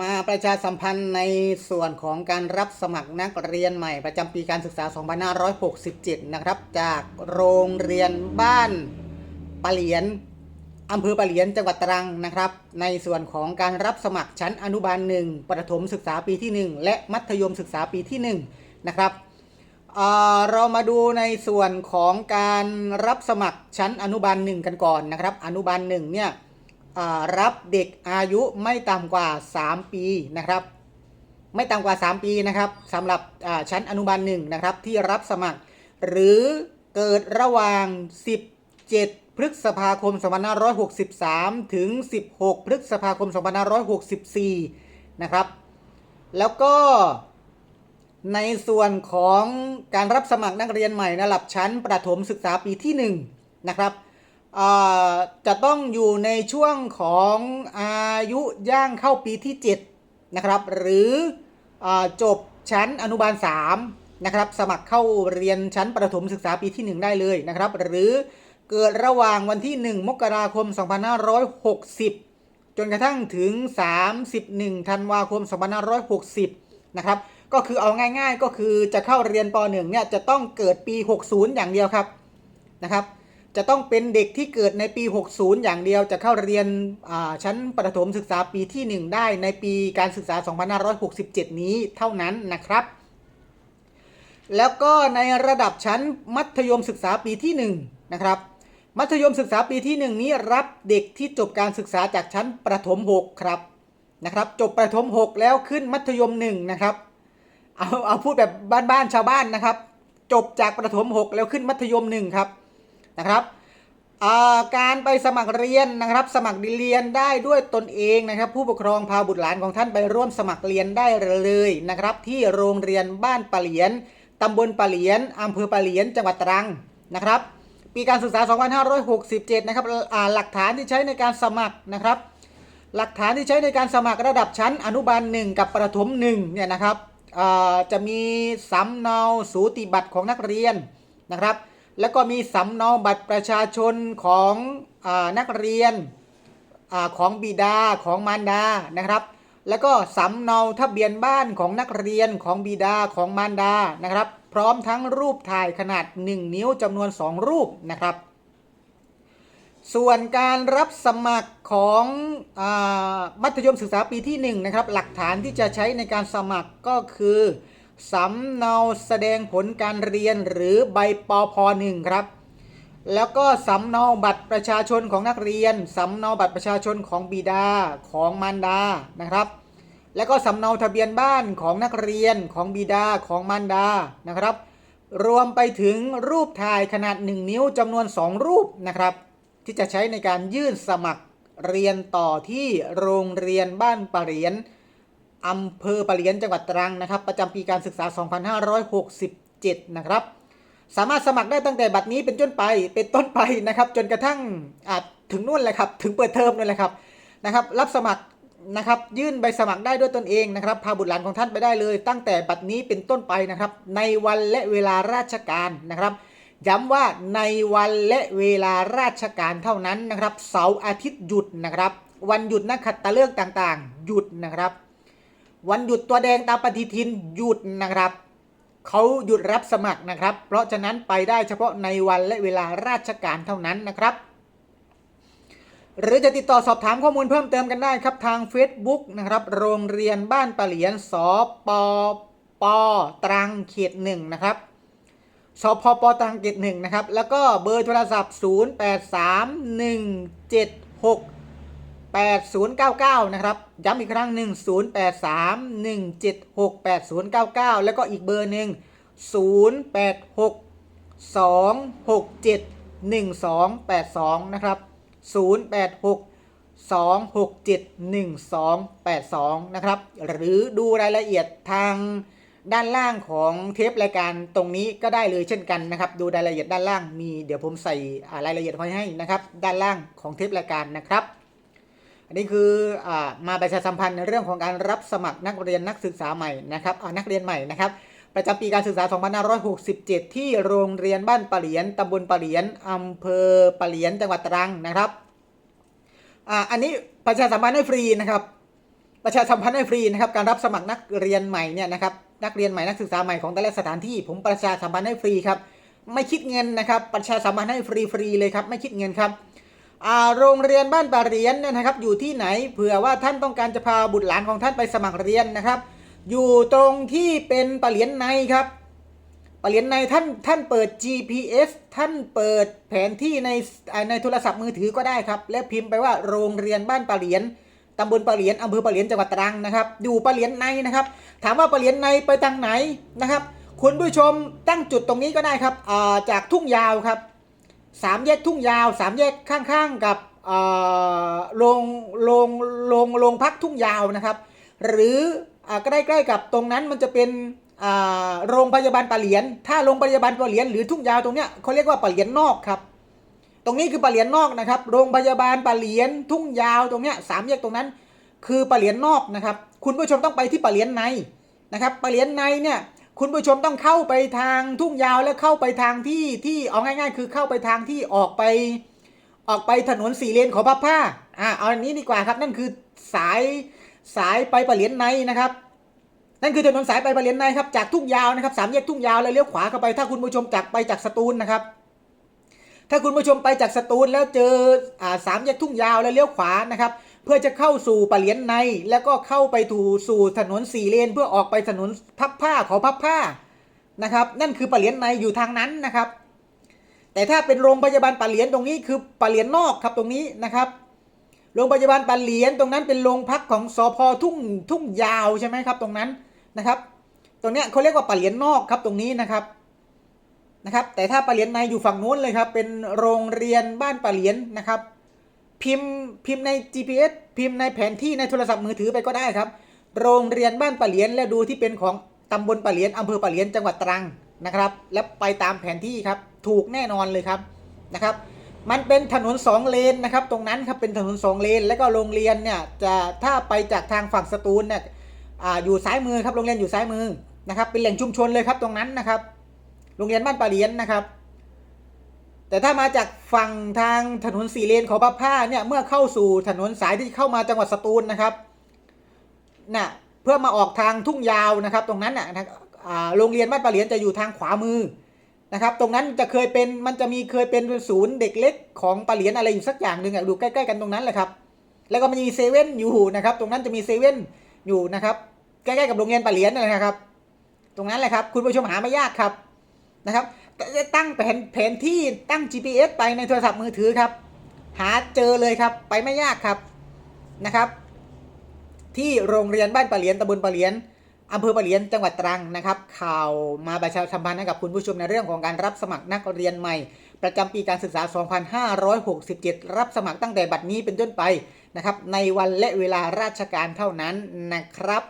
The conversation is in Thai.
มาประชาสัมพันธ์ในส่วนของการรับสมัครนักเรียนใหม่ประจำปีการศึกษา 2567 นะครับ จากโรงเรียนบ้านปะเหลียนอำเภอปะเหลียนจังหวัดตรังนะครับ ในส่วนของการรับสมัครชั้นอนุบาลหนึ่งประถมศึกษาปีที่ 1 และมัธยมศึกษาปีที่ 1 นะครับเเรามาดูในส่วนของการรับสมัครชั้นอนุบาลหนึ่งกันก่อนนะครับ อนุบาลหนึ่งเนี่ย รับเด็กอายุไม่ต่ำกว่า 3 ปีนะครับ ไม่ต่ำกว่า 3 ปีนะครับสำหรับชั้นอนุบาลหนึ่งนะครับที่รับสมัคร หรือเกิดระหว่าง 17 พฤษภาคม 2563 ถึง 16 พฤษภาคม 2564 นะครับ แล้วก็ในส่วนของการรับสมัครนักเรียนใหม่ระดับชั้นประถมศึกษาปีที่ 1 นะครับ จะต้องอยู่ในช่วงของอายุย่างเข้าปีที่ 7 นะครับ หรืออจบชั้นอนุบาล 3 นะครับ สมัครเข้าเรียนชั้นประถมศึกษาปีที่ 1 ได้เลยนะครับ หรือเกิดระหว่างวันที่ 1 มกราคม 2560 จนกระทั่งถึง 31 ธันวาคม 2560 นะครับ ก็คือเอาง่ายๆ ก็คือจะเข้าเรียนป .1 เนี่ยจะต้องเกิดปี 60 อย่างเดียวครับนะครับ จะต้องเป็นเด็กที่เกิดในปี 60 อย่างเดียวจะเข้าเรียนชั้นประถมศึกษาปีที่ 1 ได้ในปีการศึกษา 2567 นี้เท่านั้นนะครับ แล้วก็ในระดับชั้นมัธยมศึกษาปีที่ 1 นะครับ มัธยมศึกษาปีที่ 1 นี้รับเด็กที่จบการศึกษาจากชั้นประถม 6 ครับนะครับ จบประถม 6 แล้วขึ้นมัธยม 1 นะครับเอาเอาพูดแบบบ้านๆชาวบ้านนะครับ จบจากประถม 6 แล้วขึ้นมัธยม 1 ครับ นะครับการไปสมัครเรียนนะครับ สมัครเรียนได้ด้วยตนเองนะครับ ผู้ปกครองพาบุตรหลานของท่านไปร่วมสมัครเรียนได้เลยนะครับ ที่โรงเรียนบ้านปะเหลียนตำบลปะเหลียนอำเภอปะเหลียนจังหวัดตรังนะครับ ปีการศึกษา 2567 นะครับหลักฐานที่ใช้ในการสมัครนะครับ หลักฐานที่ใช้ในการสมัครระดับชั้นอนุบาล 1 กับประถม1เนี่ยนะครับจะมีสำเนาสูติบัตรของนักเรียนนะครับ แล้วก็มีสำเนาบัตรประชาชนของอนักเรียนอของบิดาของมารดานะครับ แล้วก็สำเนาทะเบียนบ้านของนักเรียนของบิดาของมารดานะครับ พร้อมทั้งรูปถ่ายขนาด 1 นิ้วจำนวน 2 รูปนะครับ ส่วนการรับสมัครของอมัธยมศึกษาปีที่1นะครับหลักฐานที่จะใช้ในการสมัครก็คือ สำเนาแสดงผลการเรียนหรือใบปพ1ครับ แล้วก็สำเนาบัตรประชาชนของนักเรียนสำเนาบัตรประชาชนของบิดาของมารดานะครับ แล้วก็สำเนาทะเบียนบ้านของนักเรียนของบิดาของมารดานะครับ รวมไปถึงรูปถ่ายขนาด 1 นิ้วจำนวน 2 รูปนะครับ ที่จะใช้ในการยื่นสมัครเรียนต่อที่โรงเรียนบ้านปะเหรียน อำเภอปะเหลียนจังหวัดตรังนะครับ ประจำปีการศึกษา 2567 นะครับ สามารถสมัครได้ตั้งแต่บัดนี้เป็นต้นไปเป็นต้นไปนะครับ จนกระทั่งอาจถึงนู่นเลยครับ ถึงเปิดเทอมนั่นแหละครับนะครับ รับสมัครนะครับ ยื่นใบสมัครได้ด้วยตนเองนะครับ พาบุตรหลานของท่านไปได้เลย ตั้งแต่บัดนี้เป็นต้นไปนะครับ ในวันและเวลาราชการนะครับย้ำว่าในวันและเวลาราชการเท่านั้นนะครับ เสาร์อาทิตย์หยุดนะครับ วันหยุดนักขัตฤกษ์ต่างๆ หยุดนะครับ วันหยุดตัวแดงตามปฏิทินหยุดนะครับเขาหยุดรับสมัครนะครับ เพราะฉะนั้นไปได้เฉพาะในวันและเวลาราชการเท่านั้นนะครับ หรือจะติดต่อสอบถามข้อมูลเพิ่มเติมกันได้ครับทาง Facebook นะครับ โรงเรียนบ้านปะเหลียนสปปตรังเขตหนึ่งนะครับสพปตรังเขตหนึ่งนะครับ แล้วก็เบอร์โทรศัพท์ 083176 8099 นะครับ ย้ำอีกครั้งหนึ่ง083176 8099 แล้วก็อีกเบอร์หนึ่ง086 267 1282 นะครับ 086 267 1282 นะครับ หรือดูรายละเอียดทางด้านล่างของเทปรายการตรงนี้ก็ได้เลยเช่นกันนะครับ ดูรายละเอียดด้านล่างมีเดี๋ยวผมใส่รายละเอียดไว้ให้นะครับ ด้านล่างของเทปรายการนะครับ อันนี้คืออมาประชาสัมพันธ์ในเรื่องของการรับสมัครนักเรียนนักศึกษาใหม่นะครับอนักเรียนใหม่นะครับ ประจำปีการศึกษา 2567 ที่โรงเรียนบ้านปะเหลียนตำบลปะเหลียนอำเภอปะเหลียนจังหวัดตรังนะครับอ,อันนี้ประชาสัมพันธ์ให้ฟรีนะครับประชาสัมพันธ์ให้ฟรีนะครับการรับสมัครนักเรียนใหม่เนี่ยนะครับนักเรียนใหม่นักศึกษาใหม่ของแต่ละสถานที่ ผมประชาสัมพันธ์ให้ฟรีครับไม่คิดเงินนะครับ ประชาสัมพันธ์ให้ฟรีๆเลยครับไม่คิดเงินครับ โรงเรียนบ้านป่าเหรียนเนยนะครับ อยู่ที่ไหนเผื่อว่าท่านต้องการจะพาบุตรหลานของท่านไปสมัครเรียนนะครับ อยู่ตรงที่เป็นปะเหลียนในครับปะเหลียนในท่านท่านเปิด GPS ท่านเปิดแผนที่ในในโทรศัพท์มือถือก็ได้ครับ และพิมพ์ไปว่าโรงเรียนบ้านปะเหลียนตำบลปะเหลียนอำเภอปะเหลียนจังหวัดตรังนะครับ อยู่ปะเหลียนในนะครับ ถามว่าปะเหลียนในไปทางไหนนะครับ คุณผู้ชมตั้งจุดตรงนี้ก็ได้ครับจากทุ่งยาวครับ สามแยกทุ่งยาวสามแยกข้างๆกับโรงโรงโรงโรงพักทุ่งยาวนะครับ หรือใกล้ๆกับตรงนั้นมันจะเป็นโรงพยาบาลปะเหลียน ถ้าโรงพยาบาลปะเหลียนหรือทุ่งยาวตรงเนี้ยเขาเรียกว่าปะเหลียนนอกครับ ตรงนี้คือปะเหลียนนอกนะครับ โรงพยาบาลปะเหลียนทุ่งยาวตรงเนี้ยสามแยกตรงนั้น คือปะเหลียนนอกนะครับ คุณผู้ชมต้องไปที่ปะเหลียนในนะครับปะเหลียนในเนี่ย คุณผู้ชมต้องเข้าไปทางทุ่งยาวแล้วเข้าไปทางที่ที่เอาง่าย ๆ คือเข้าไปทางที่ออกไป ออกไปถนนสี่เลนของพับผ้าอ่าเอาอันนี้ดีกว่าครับนั่นคือสายสายไปปะเหลียนในนะครับ นั่นคือถนนสายไปปะเหลียนในครับจากทุ่งยาวนะครับสามแยกทุ่งยาวแล้วเลี้ยวขวาเข้าไป ถ้าคุณผู้ชมจากไปจากสตูลนะครับ ถ้าคุณผู้ชมไปจากสตูลแล้วเจออ่าสามแยกทุ่งยาวแล้วเลี้ยวขวานะครับ เพื่อจะเข้าสู่ปะเหลียนใน แล้วก็เข้าไปถูสู่ถนนสี่เลน เพื่อออกไปถนนพับผ้าขอพับผ้านะครับ นั่นคือปะเหลียนในอยู่ทางนั้นนะครับ แต่ถ้าเป็นโรงพยาบาลปะเหลียนตรงนี้คือปะเหลียนนอกครับตรงนี้นะครับ โรงพยาบาลปะเหลียนตรงนั้นเป็นโรงพักของสพทุ่งทุ่งยาวใช่ไหมครับ ตรงนั้นนะครับ ตรงเนี้ยเขาเรียกว่าปะเหลียนนอกครับตรงนี้นะครับนะครับ แต่ถ้าปะเหลียนในอยู่ฝั่งนู้นเลยครับ เป็นโรงเรียนบ้านปะเหลียนนะครับ พิมพ์พิมพ์ใน GPS พิมพ์ในแผนที่ในโทรศัพท์มือถือไปก็ได้ครับ โรงเรียนบ้านปะเหลียนและดูที่เป็นของตำบลปะเหลียนอำเภอปะเหลียนจังหวัดตรังนะครับ และไปตามแผนที่ครับ ถูกแน่นอนเลยครับนะครับ มันเป็นถนนสองเลนนะครับ ตรงนั้นครับเป็นถนนสองเลน แล้วก็โรงเรียนเนี่ยจะถ้าไปจากทางฝั่งสตูลเนี่ยอ่าอยู่ซ้ายมือครับโรงเรียนอยู่ซ้ายมือนะครับ เป็นแหล่งชุมชนเลยครับตรงนั้นนะครับ โรงเรียนบ้านปะเหลียนนะครับ แต่ถ้ามาจากฝั่งทางถนนสี่เลนของพระผ้าเนี่ยเมื่อเข้าสู่ถนนสายที่เข้ามาจังหวัดสตูลนะครับน่ะเพื่อมาออกทางทุ่งยาวนะครับ ตรงนั้นน่ะโรงเรียนบ้านปะเหลียนจะอยู่ทางขวามือนะครับ ตรงนั้นจะเคยเป็นมันจะมีเคยเป็นศูนย์เด็กเล็กของปะเหลียนอะไรอยู่สักอย่างหนึ่งอะดูใกล้ๆกันตรงนั้นแหละครับ แล้วก็มันมีเซเว่นอยู่นะครับ ตรงนั้นจะมีเซเว่นอยู่นะครับ ใกล้ๆกับโรงเรียนปะเหลียนนั่นะครับ ตรงนั้นแหละครับ คุณผู้ชมหาไม่ยากครับนะครับ ตั้งแผนแผนที่ตั้ง GPS ไปในโทรศัพท์มือถือครับ หาเจอเลยครับ ไปไม่ยากครับนะครับ ที่โรงเรียนบ้านปะเหลียนตำบลปะเหลียนอำเภอปะเหลียนจังหวัดตรังนะครับ ข่าวมาประชาสัมพันธ์ให้กับคุณผู้ชมในเรื่องของการรับสมัครนักเรียนใหม่ ประจำปีการศึกษา 2567 รับสมัครตั้งแต่บัดนี้เป็นต้นไปนะครับ ในวันและเวลาราชการเท่านั้นนะครับ